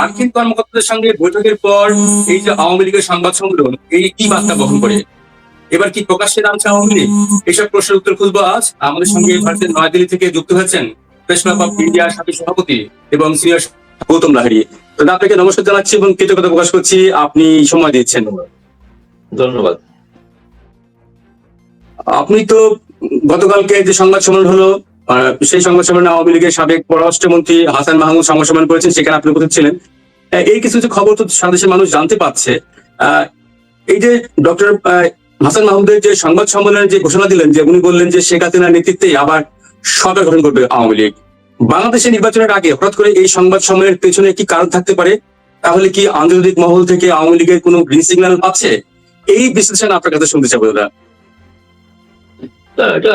মার্কিন কর্মকর্তাদের সঙ্গে বৈঠকের পর এই যে আওয়ামী লীগের সংবাদ সম্মেলন এই কি বার্তা বহন করে? এবার কি প্রকাশ্যে নামছে আওয়ামী লীগ? এইসব প্রশ্নের উত্তর খুঁজবো আজ। আমাদের সঙ্গে ভারতের নয়াদিল্লি থেকে যুক্ত হয়েছেন প্রেস ক্লাব অফ ইন্ডিয়ার সাথী সভাপতি এবং সিনিয়র গৌতম লাহারি তো আপনাকে নমস্কার জানাচ্ছি এবং কৃতজ্ঞতা প্রকাশ করছি। আপনি সময় দিচ্ছেন। ধন্যবাদ। আপনি তো গতকালকে যে সংবাদ সম্মেলন হলো সেই সংবাদ সম্মেলনে আওয়ামী লীগের সাবেক পররাষ্ট্রমন্ত্রী হাসান মাহমুদ সংবাদ সম্মেলন করেছেন, সেখানে আপনি উপস্থিত ছিলেন। এই কিছু কিছু খবর তো সারা মানুষ জানতে পারছে। এই যে ডক্টর হাসান মাহমুদের যে সংবাদ সম্মেলনে যে ঘোষণা দিলেন, যে উনি বললেন যে শেখ হাসিনার নেতৃত্বে আবার সরকার গঠন করবে আওয়ামী লীগ। বাংলাদেশের নির্বাচনের আগে হঠাৎ করে এই সংবাদ সম্মেলনের পেছনে কি কারণ থাকতে পারে? তাহলে কি আন্তর্জাতিক মহল থেকে আওয়ামী লীগের কোনো গ্রিন সিগন্যাল পাচ্ছে? এই বিশ্লেষণ আপনার কাছে শুনতে চাবো দাদা এটা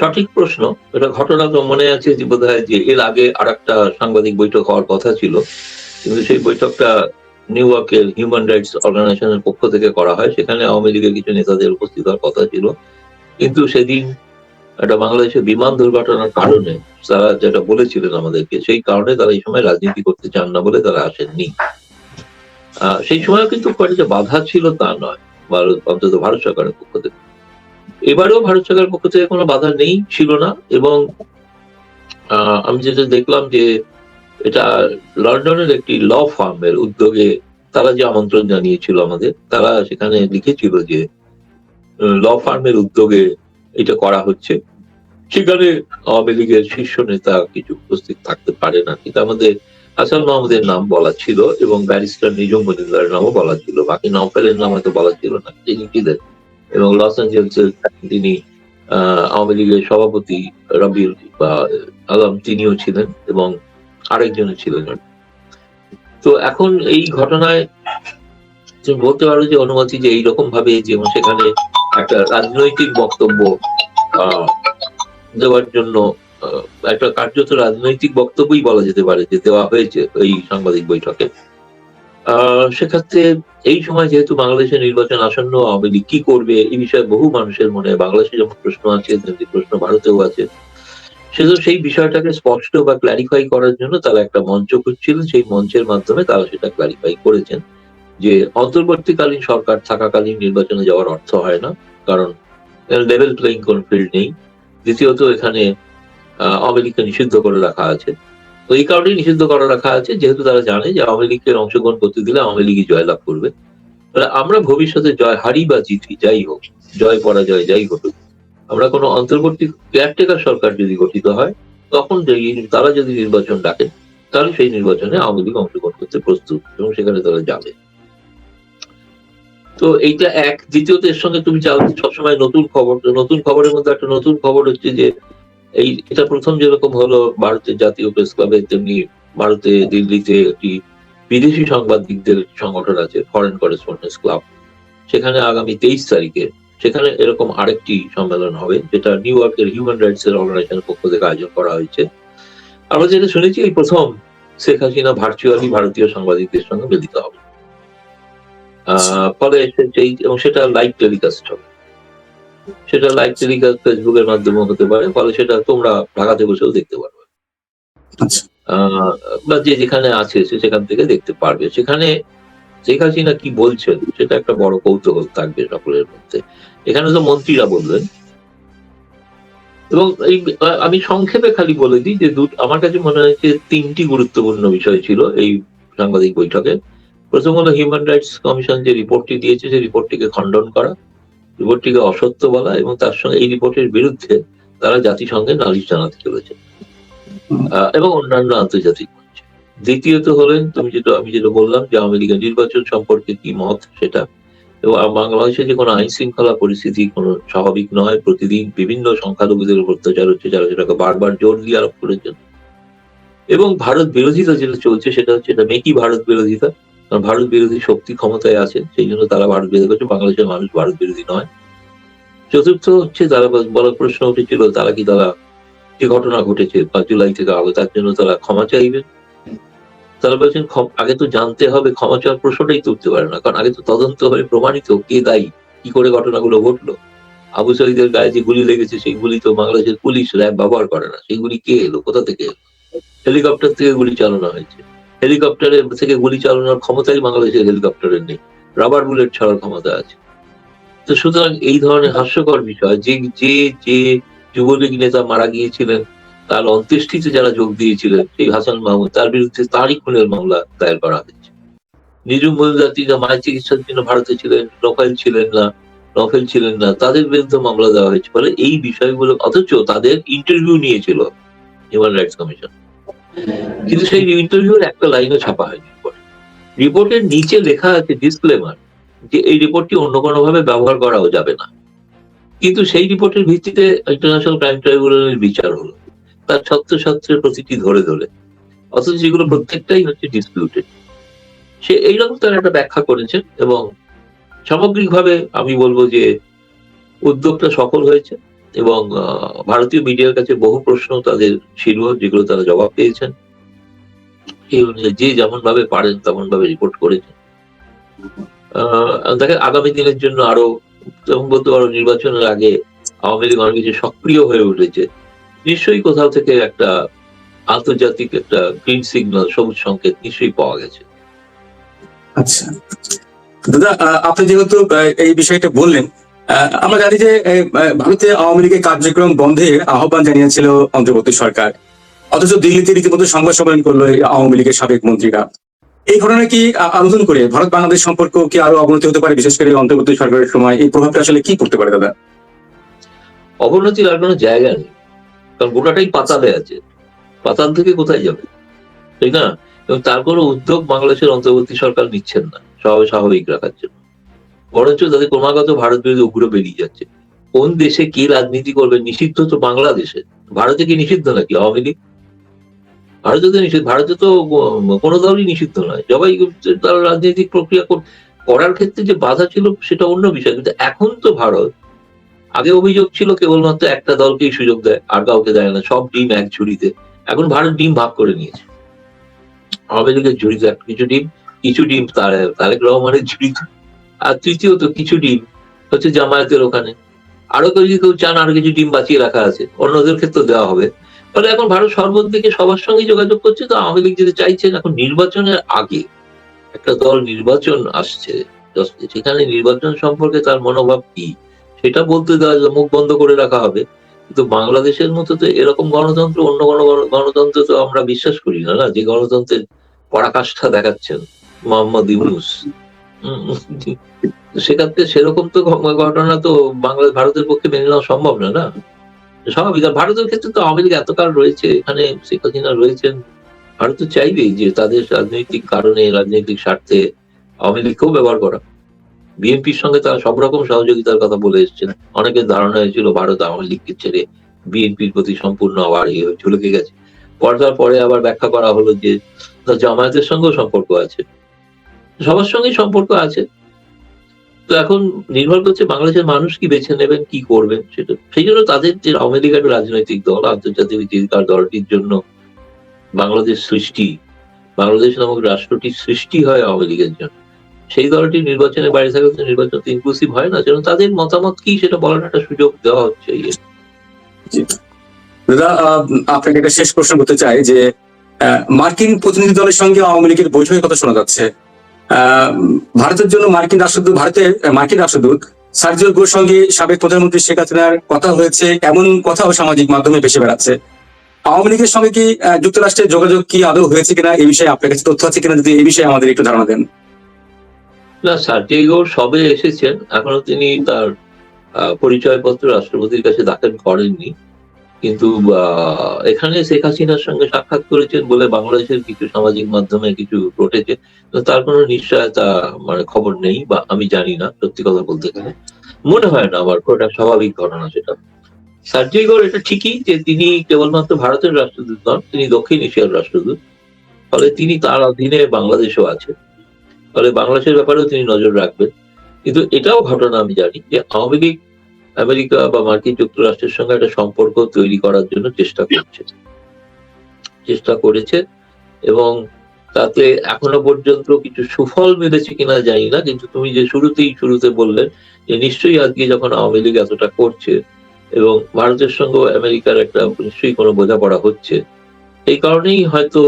সঠিক প্রশ্ন। এটা ঘটনা তো মনে আছে যে বোধ যে এর আগে আর একটা সাংবাদিক বৈঠক হওয়ার কথা ছিল। কিন্তু সেই বৈঠকটা নিউ ইয়র্কের হিউম্যান রাইটস অর্গানাইজেশনের পক্ষ থেকে করা হয়। সেখানে আওয়ামী লীগের কিছু নেতাদের উপস্থিত হওয়ার কথা ছিল। কিন্তু সেদিন একটা বাংলাদেশের বিমান দুর্ঘটনার কারণে তারা যেটা বলেছিলেন আমাদেরকে, সেই কারণে তারা এই সময় রাজনীতি করতে চান না বলে তারা আসেননি। সেই সময় কিন্তু কয়েকটা বাধা ছিল তা নয়। ভারত, অন্তত ভারত সরকারের পক্ষ থেকে। এবারেও ভারত সরকারের পক্ষ থেকে কোনো বাধা নেই, ছিল না। এবং আমি যেটা দেখলাম যে এটা লন্ডনের একটি ল ফার্মের উদ্যোগে তারা যে আমন্ত্রণ জানিয়েছিল আমাদের, তারা সেখানে লিখেছিল যে ল ফার্মের উদ্যোগে এটা করা হচ্ছে। সেখানে আওয়ামী লীগের শীর্ষ নেতা কিছু উপস্থিত থাকতে পারে না, কিন্তু আমাদের হাসান মাহমুদের নাম বলা ছিল এবং ব্যারিস্টার নিজম মজুমদারের নামও বলা ছিল, বাকি নওফেলের নাম হয়তো বলা ছিল না এবং লস অ্যাঞ্জেলসের তিনি আওয়ামী লীগের সভাপতি রবিউল বা, আলম তিনিও ছিলেন এবং আরেকজনও ছিলেন। তো এখন এই ঘটনায় বলতে পারো যে অনুমতি যে এইরকম ভাবে যেমন সেখানে একটা রাজনৈতিক বক্তব্য দেওয়ার জন্য একটা কার্যত রাজনৈতিক বক্তব্যই বলা যেতে পারে যে দেওয়া হয়েছে এই সাংবাদিক বৈঠকে। সেক্ষেত্রে এই সময় যেহেতু বাংলাদেশের নির্বাচন আসন্ন, আওয়ামী লীগ কি করবে এই বিষয়ে বহু মানুষের মনে বাংলাদেশে যেমন প্রশ্ন আছে, তেমনি প্রশ্ন ভারতেও আছে। সেজন্য সেই বিষয়টাকে স্পষ্ট বা ক্লারিফাই করার জন্য তারা একটা মঞ্চ খুঁজছিল। সেই মঞ্চের মাধ্যমে তারা সেটা ক্লারিফাই করেছেন যে অন্তর্বর্তীকালীন সরকার থাকাকালীন নির্বাচনে যাওয়ার অর্থ হয় না, কারণ লেভেল প্লেইং কোন ফিল্ড নেই। দ্বিতীয়ত এখানে আওয়ামী লীগকে নিষিদ্ধ করে রাখা আছে। তো এই কারণেই নিষিদ্ধ করে রাখা আছে, যেহেতু তারা জানে যে আওয়ামী লীগের অংশগ্রহণ করতে দিলে আওয়ামী লীগই জয়লাভ করবে। আমরা ভবিষ্যতে জয় হারি বা জিতি, যাই হোক, জয় পরাজয় যাই হোক আমরা কোনো অন্তর্বর্তী কেয়ারটেকার সরকার যদি গঠিত হয়, তখন তারা যদি নির্বাচন ডাকে, তাহলে সেই নির্বাচনে আওয়ামী লীগ অংশগ্রহণ করতে প্রস্তুত এবং সেখানে তারা যাবে। তো এইটা এক। দ্বিতীয়ত, এর সঙ্গে তুমি চাও সবসময় নতুন খবর, নতুন খবরের মধ্যে একটা নতুন খবর হচ্ছে যে এই এটা প্রথম যেরকম হলো ভারতের জাতীয় প্রেস ক্লাবে তেমনি ভারতে দিল্লিতে একটি বিদেশি সাংবাদিকদের সংগঠন আছে ফরেন করেসপন্ডেন্স ক্লাব সেখানে আগামী তেইশ তারিখে সেখানে এরকম আরেকটি সম্মেলন হবে, যেটা নিউ ইয়র্কের হিউম্যান রাইটস এর অর্গানাইজেশনের পক্ষ থেকে আয়োজন করা হয়েছে। আমরা যেটা শুনেছি, এই প্রথম শেখ হাসিনা ভার্চুয়ালি ভারতীয় সাংবাদিকদের সঙ্গে মিলিত হবে। ফলে সেই এবং সেটা লাইভ টেলিকাস্ট হবে। সেটা লাইভ টেলিকাস্ট ফেসবুকের মাধ্যমে হতে পারে ফলে সেটা তোমরা ঢাকাতে বসেও দেখতে পারবে। আচ্ছা। বা যে যেখানে আছে সে সেখান থেকে দেখতে পারবে। সেখানে শেখ হাসিনা কি বলছেন সেটা একটা বড় কৌতূহল থাকবে সকলের মধ্যে। এখানে তো মন্ত্রীরা বলবেন এবং এই আমি সংক্ষেপে খালি বলে দিই যে আমার কাছে মনে হয়েছে তিনটি গুরুত্বপূর্ণ বিষয় ছিল এই সাংবাদিক বৈঠকে। প্রথম হলো হিউম্যান রাইটস কমিশন যে রিপোর্টটি দিয়েছে সেই রিপোর্টটিকে খণ্ডন করা। রিপোর্টটিকে অসত্য বলা এবং তার সঙ্গে এই রিপোর্টের বিরুদ্ধে তারা জাতিসংঘে নালিশ জানাতে চলেছে। এবং অন্যান্য আন্তর্জাতিক দ্বিতীয়ত হলেন, তুমি যেটা, আমি যেটা বললাম যে লীগের নির্বাচন সম্পর্কে কি মত সেটা। এবং বাংলাদেশে যে কোনো আইন শৃঙ্খলা পরিস্থিতি কোনো স্বাভাবিক নয়। প্রতিদিন বিভিন্ন সংখ্যালঘুদের উপর অত্যাচার হচ্ছে, যারা সেটাকে বারবার জোর দিয়ে আরোপ করেছেন। এবং ভারত বিরোধিতা যেটা চলছে, সেটা হচ্ছে এটা মেকি ভারত বিরোধিতা। কারণ ভারত বিরোধী শক্তি ক্ষমতায় আছে, সেই জন্য তারা ভারত বিরোধী করছে। বাংলাদেশের মানুষ ভারত বিরোধী নয়। চতুর্থ হচ্ছে তারা বলার প্রশ্ন উঠেছিল, তারা কি তারা যে ঘটনা ঘটেছে পাঁচ জুলাই থেকে আগে তার জন্য তারা ক্ষমা চাইবেন তারা বলছেন আগে তো জানতে হবে, ক্ষমা চাওয়ার প্রশ্নটাই তুলতে পারে না। কারণ আগে তো তদন্ত হয়ে প্রমাণিত কে দায়ী, কি করে ঘটনাগুলো ঘটলো। আবু সাইদের গায়ে যে গুলি লেগেছে, সেই গুলি তো বাংলাদেশের পুলিশ র্যাব ব্যবহার করে না। সেই গুলি কে এলো? কোথা থেকে এলো? হেলিকপ্টার থেকে গুলি চালানো হয়েছে। হেলিকপ্টারের থেকে গুলি চালানোর ক্ষমতাই বাংলাদেশের হেলিকপ্টারের নেই। রাবার বুলেট ছাড়ার ক্ষমতা আছে। তো সুতরাং এই ধরনের হাস্যকর বিষয়, যে যে যে যুবলীগ নেতা মারা গিয়েছিলেন, তার অন্ত্যেষ্টিতে যারা যোগ দিয়েছিলেন, সেই হাসান মাহমুদ, তার বিরুদ্ধে তারই খুনের মামলা দায়ের করা হয়েছে। নিজুম মজুমদার তিনি মায়ের চিকিৎসার জন্য ভারতে ছিলেন নফেল ছিলেন না নফেল ছিলেন না, তাদের বিরুদ্ধে মামলা দেওয়া হয়েছে। ফলে এই বিষয়গুলো অথচ তাদের ইন্টারভিউ নিয়েছিল হিউম্যান রাইটস কমিশন কিন্তু সেই ইন্টারভিউর একটা লাইনও ছাপা হয়নি রিপোর্টের নিচে লেখা আছে ডিসক্লেমার যে এই রিপোর্টটি অন্য কোনোভাবে ব্যবহার করাও যাবে না। কিন্তু সেই রিপোর্টের ভিত্তিতে ইন্টারন্যাশনাল ক্রাইম ট্রাইব্যুনালের বিচার হলো। তার ছাত্রছাত্রের প্রতিটি ধরে ধরে। অথচ যেগুলো প্রত্যেকটাই হচ্ছে ডিসপিউটেড সে এইরকম তার একটা ব্যাখ্যা করেছেন এবং সামগ্রিকভাবে আমি বলব যে উদ্যোগটা সফল হয়েছে। এবং ভারতীয় মিডিয়ার কাছে বহু প্রশ্ন তাদের ছিল, যেগুলো তারা জবাব পেয়েছেন। এই অনুযায়ী যে যেমন ভাবে পারেন তেমন ভাবে রিপোর্ট করেছেন দেখেন আগামী দিনের জন্য আরও যেমন বলতে পারো নির্বাচনের আগে আওয়ামী লীগ অনেক কিছু সক্রিয় হয়ে উঠেছে। নিশ্চয়ই কোথাও থেকে একটা আন্তর্জাতিক একটা গ্রিন সিগন্যাল সবুজ সংকেত নিশ্চয়ই পাওয়া গেছে। আচ্ছা। দাদা আপনি যেহেতু এই বিষয়টা বললেন আমরা জানি যে ভারতে আওয়ামী লীগের কার্যক্রম বন্ধের আহ্বান জানিয়েছিল অন্তর্বর্তী সরকার। অথচ দিল্লিতে রীতিমতো সংবাদ সম্মেলন করল আওয়ামী লীগের সাবেক মন্ত্রীরা। এই ঘটনা কি আলোচনা করে ভারত বাংলাদেশ সম্পর্ক কি আরও অবনতি হতে পারে, বিশেষ করে অন্তর্বর্তী সরকারের সময়? এই প্রভাবটা আসলে কি করতে পারে, দাদা? অবনতির আর কোনো জায়গা নেই। কারণ গোটাটাই পাতালে আছে। পাতাল থেকে কোথায় যাবে? ঠিক না? এবং তার কোনো উদ্যোগ বাংলাদেশের অন্তর্বর্তী সরকার নিচ্ছেন না স্বাভাবিক রাখার জন্য। বরঞ্চ তাদের ক্রমাগত ভারত বিরোধী উগ্র বেরিয়ে যাচ্ছে। কোন দেশে কি রাজনীতি করবে নিষিদ্ধ তো বাংলাদেশে। ভারতে কি নিষিদ্ধ নাকি আওয়ামী লীগ? ভারতে তো নিষিদ্ধ, ভারতে তো কোনো দলই নিষিদ্ধ নয়। সবাই তার রাজনৈতিক প্রক্রিয়া করার ক্ষেত্রে যে বাধা ছিল সেটা অন্য বিষয়, কিন্তু এখন তো ভারত, আগে অভিযোগ ছিল কেবলমাত্র একটা দলকেই সুযোগ দেয়, আর কাউকে দেয় না, সব ডিম এক ঝুড়িতে। এখন ভারত ডিম ভাগ করে নিয়েছে। আওয়ামী লীগের ঝুড়িতে কিছু ডিম কিছু ডিম তার তারেক রহমানের ঝুড়িতে। আর তৃতীয়ত কিছু ডিম হচ্ছে জামায়াতের ওখানে। আরও কেউ যদি কেউ চান আরও কিছু ডিম বাঁচিয়ে রাখা আছে, অন্যদের ক্ষেত্রে দেওয়া হবে। ফলে এখন ভারত সর্বদিকে সবার সঙ্গে যোগাযোগ করছে, তো আওয়ামী লীগ যেতে চাইছেন এখন নির্বাচনের আগে একটা দল নির্বাচন আসছে সেখানে নির্বাচন সম্পর্কে তার মনোভাব কি, সেটা বলতে দেওয়া মুখ বন্ধ করে রাখা হবে। কিন্তু বাংলাদেশের মতো তো এরকম গণতন্ত্র, অন্য কোনো গণ- গণতন্ত্র তো আমরা বিশ্বাস করি না না? যে গণতন্ত্রের পরাকাষ্ঠা দেখাচ্ছেন মোহাম্মদ ইউনুস। সেক্ষেত্রে সেরকম তো ঘটনা তো বাংলা ভারতের পক্ষে মেনে নেওয়া সম্ভব না না? স্বাভাবিক। আর ভারতের ক্ষেত্রে তো আওয়ামী লীগ এতকাল রয়েছে, এখানে শেখ হাসিনা রয়েছেন। ভারত চাইবেই যে তাদের রাজনৈতিক কারণে, রাজনৈতিক স্বার্থে আওয়ামী লীগকেও ব্যবহার করা। বিএনপির সঙ্গে তারা সব রকম সহযোগিতার কথা বলে এসেছেন। অনেকের ধারণা হয়েছিল ভারত আওয়ামী লীগকে ছেড়ে বিএনপির প্রতি সম্পূর্ণ আবার ইয়ে ঝুলকে গেছে। পর্দার পরে আবার ব্যাখ্যা করা হলো যে, জামায়াতের সঙ্গেও সম্পর্ক আছে। সবার সঙ্গেই সম্পর্ক আছে। তো এখন নির্ভর করছে বাংলাদেশের মানুষ কি বেছে নেবেন, কি করবেন, সেটা সেই জন্য তাদের যে একটা রাজনৈতিক দল, আন্তর্জাতিক জীবিকার দলটির জন্য বাংলাদেশ সৃষ্টি, বাংলাদেশ নামক রাষ্ট্রটি সৃষ্টি হয় আওয়ামী লীগের জন্য। সেই দলটি নির্বাচনে বাইরে থাকলে নির্বাচন তো ইনক্লুসিভ হয় না যেন তাদের মতামত কি সেটা বলার একটা সুযোগ দেওয়া হচ্ছে দাদা আপনাকে একটা শেষ প্রশ্ন করতে চাই যে মার্কিন প্রতিনিধি দলের সঙ্গে আওয়ামী লীগের বৈঠকের কথা শোনা যাচ্ছে। ভারতের জন্য মার্কিন রাষ্ট্রদূত ভারতের মার্কিন রাষ্ট্রদূত সার্জিও গোর সঙ্গে সাবেক প্রধানমন্ত্রী শেখ হাসিনার কথা হয়েছে। এমন কথাও সামাজিক মাধ্যমে ভেসে বেড়াচ্ছে। আওয়ামী লীগের সঙ্গে কি যুক্তরাষ্ট্রের যোগাযোগ কি আদৌ হয়েছে কিনা এই বিষয়ে আপনার কাছে তথ্য আছে কিনা যদি এই বিষয়ে আমাদের একটু ধারণা দেন। না সার্টিগো সবে এসেছেন। এখনও তিনি তার পরিচয়পত্র রাষ্ট্রপতির কাছে দাখিল করেননি। কিন্তু এখানে শেখ হাসিনার সঙ্গে সাক্ষাৎ করেছেন বলে বাংলাদেশের কিছু সামাজিক মাধ্যমে কিছু ঘটেছে। তার কোনো নিশ্চয়তা মানে খবর নেই বা আমি জানি না, সত্যি কথা বলতে গেলে। মনে হয় না আমার ওটা স্বাভাবিক ঘটনা সেটা। সার্জিগোর এটা ঠিকই যে তিনি কেবলমাত্র ভারতের রাষ্ট্রদূত নন, তিনি দক্ষিণ এশিয়ার রাষ্ট্রদূত। ফলে তিনি তার অধীনে বাংলাদেশও আছে ফলে বাংলাদেশের ব্যাপারেও তিনি নজর রাখবেন। কিন্তু এটাও ঘটনা আমি জানি যে আওয়ামী লীগ আমেরিকা বা মার্কিন যুক্তরাষ্ট্রের সঙ্গে একটা সম্পর্ক তৈরি করার জন্য চেষ্টা করছে। চেষ্টা করেছে এবং তাতে এখনও পর্যন্ত কিছু সুফল মিলেছে কিনা জানি না, কিন্তু তুমি যে শুরুতেই শুরুতে বললেন যে নিশ্চয়ই আজকে যখন আওয়ামী লীগ এতটা করছে এবং ভারতের সঙ্গে আমেরিকার একটা নিশ্চয়ই কোনো বোঝাপড়া হচ্ছে, এই কারণেই হয়তো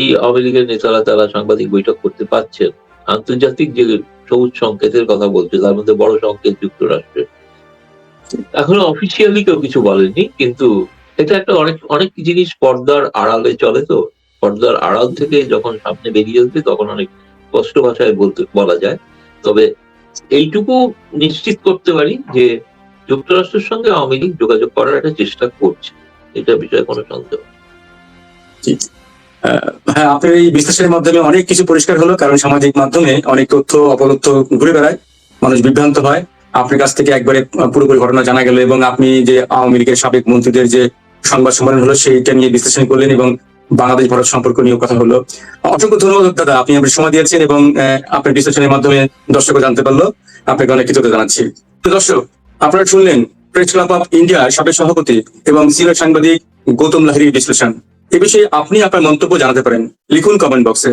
এই আওয়ামী লীগের নেতারা তারা সাংবাদিক বৈঠক করতে পারছেন। আন্তর্জাতিক যে সবুজ সংকেতের কথা বলছে, তার মধ্যে বড় সংকেত যুক্তরাষ্ট্রের। এখনও অফিসিয়ালি কেউ কিছু বলেনি, কিন্তু এটা একটা অনেক অনেক জিনিস পর্দার আড়ালে চলে তো। পর্দার আড়াল থেকে যখন সামনে বেরিয়ে আসবে, তখন অনেক স্পষ্ট ভাষায় বলতে, বলা যায়। তবে এইটুকু নিশ্চিত করতে পারি যে যুক্তরাষ্ট্রের সঙ্গে আওয়ামী লীগ যোগাযোগ করার একটা চেষ্টা করছে। এটা বিষয়ে কোনো সন্দেহ হ্যাঁ আপনার এই বিশ্লেষণের মাধ্যমে অনেক কিছু পরিষ্কার হলো, কারণ সামাজিক মাধ্যমে অনেক তথ্য অপতথ্য ঘুরে বেড়ায়, মানুষ বিভ্রান্ত হয়। আপনার কাছ থেকে একবারে পুরোপুরি ঘটনা জানা গেল এবং আপনি যে আওয়ামী লীগের সাবেক মন্ত্রীদের যে সংবাদ সম্মেলন হলো, সেইটা নিয়ে বিশ্লেষণ করলেন এবং বাংলাদেশ ভারত সম্পর্ক নিয়েও কথা হলো। অসংখ্য ধন্যবাদ, দাদা, আপনি আমাদের সময় দিয়েছেন এবং আপনার বিশ্লেষণের মাধ্যমে দর্শকও জানতে পারল। আপনাকে অনেক কৃতজ্ঞতা জানাচ্ছি। তো দর্শক, আপনারা শুনলেন প্রেস ক্লাব অফ ইন্ডিয়ার সাবেক সভাপতি এবং সিনিয়র সাংবাদিক গৌতম লাহিড়ির বিশ্লেষণ। এ বিষয়ে আপনি আপনার মন্তব্য জানাতে পারেন। লিখুন কমেন্ট বক্সে।